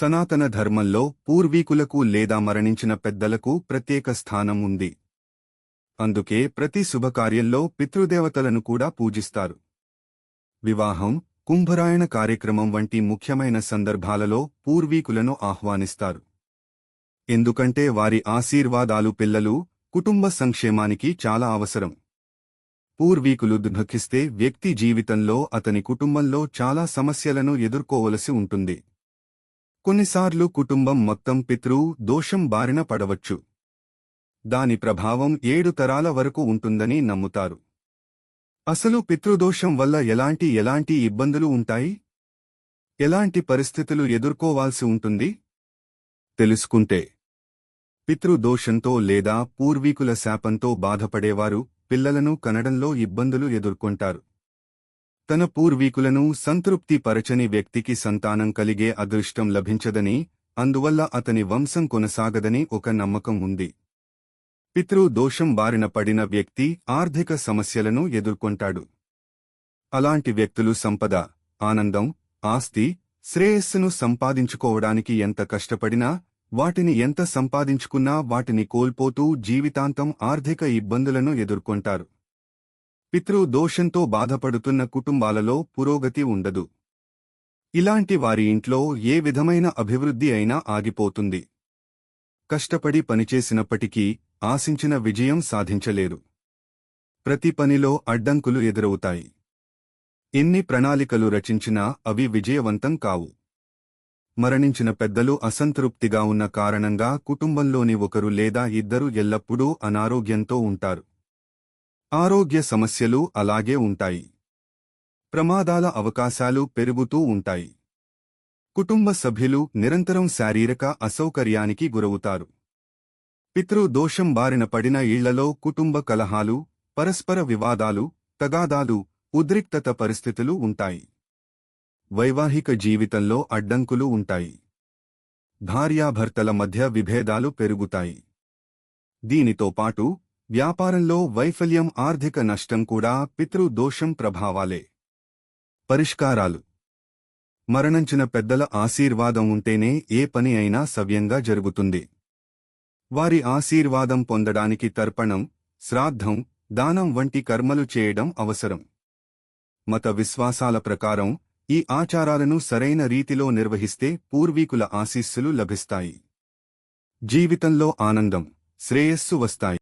సనాతన ధర్మంలో పూర్వీకులకు లేదా మరణించిన పెద్దలకు ప్రత్యేక స్థానం ఉంది. అందుకే ప్రతి శుభకార్యంలో పితృదేవతలను కూడా పూజిస్తారు. వివాహం కుంభరాయణ కార్యక్రమం వంటి ముఖ్యమైన సందర్భాలలో పూర్వీకులను ఆహ్వానిస్తారు. ఎందుకంటే వారి ఆశీర్వాదాలు పిల్లలు కుటుంబ సంక్షేమానికి చాలా అవసరం. పూర్వీకులు దుఃఖిస్తే వ్యక్తి జీవితంలో అతని కుటుంబంలో చాలా సమస్యలను ఎదుర్కోవలసి ఉంటుంది. కొన్నిసార్లు కుటుంబం మొత్తం పితృ దోషం బారిన పడవచ్చు. దాని ప్రభావం ఏడు తరాల వరకు ఉంటుందని నమ్ముతారు. అసలు పితృదోషం వల్ల ఎలాంటి ఎలాంటి ఇబ్బందులు ఉంటాయి? ఎలాంటి పరిస్థితులు ఎదుర్కోవాల్సి ఉంటుంది? తెలుసుకుంటే. పితృదోషంతో లేదా పూర్వీకుల శాపంతో బాధపడేవారు పిల్లలను కనడంలో ఇబ్బందులు ఎదుర్కొంటారు. తన పూర్వీకులను సంతృప్తి పరచని వ్యక్తికి సంతానం కలిగే అదృష్టం లభించదని అందువల్ల అతని వంశం కొనసాగదని ఒక నమ్మకం ఉంది. పితృ దోషం బారిన పడిన వ్యక్తి ఆర్థిక సమస్యలను ఎదుర్కొంటాడు. అలాంటి వ్యక్తులు సంపద ఆనందం ఆస్తి శ్రేయస్సును సంపాదించుకోవడానికి ఎంత కష్టపడినా వాటిని ఎంత సంపాదించుకున్నా వాటిని కోల్పోతూ జీవితాంతం ఆర్థిక ఇబ్బందులను ఎదుర్కొంటారు. పితృ దోషంతో బాధపడుతున్న కుటుంబాలలో పురోగతి ఉండదు. ఇలాంటి వారి ఇంట్లో ఏ విధమైన అభివృద్ధి అయినా ఆగిపోతుంది. కష్టపడి పనిచేసినప్పటికీ ఆశించిన విజయం సాధించలేరు. ప్రతి పనిలో అడ్డంకులు ఎదురవుతాయి. ఎన్ని ప్రణాళికలు రచించినా అవి విజయవంతం కావు. మరణించిన పెద్దలు అసంతృప్తిగా ఉన్న కారణంగా కుటుంబంలోని ఒకరు లేదా ఇద్దరు ఎల్లప్పుడూ అనారోగ్యంతో ఉంటారు. ఆరోగ్య సమస్యలు అలాగే ఉంటాయి. ప్రమాదాల అవకాశాలు పెరుగుతూ ఉంటాయి. కుటుంబ సభ్యులు నిరంతరం శారీరక అసౌకర్యానికి గురవుతారు. పితృ దోషం బారిన పడిన ఇళ్ళలో కుటుంబ కలహాలు పరస్పర వివాదాలు తగాదాలు ఉద్రిక్తత పరిస్థితులు ఉంటాయి. వైవాహిక జీవితంలో అడ్డంకులు ఉంటాయి. భార్యాభర్తల మధ్య విభేదాలు పెరుగుతాయి. దీనితో పాటు వ్యాపారంలో వైఫల్యం ఆర్థిక నష్టం కూడా పితృ దోషం ప్రభావాలే. పరిష్కారాలు. మరణించిన పెద్దల ఆశీర్వాదం ఉంటేనే ఏ పని అయినా సవ్యంగా జరుగుతుంది. వారి ఆశీర్వాదం పొందడానికి తర్పణం శ్రాద్ధం దానం వంటి కర్మలు చేయడం అవసరం. మత విశ్వాసాల ప్రకారం ఈ ఆచారాలను సరైన రీతిలో నిర్వహిస్తే పూర్వీకుల ఆశీస్సులు లభిస్తాయి. జీవితంలో ఆనందం శ్రేయస్సు వస్తాయి.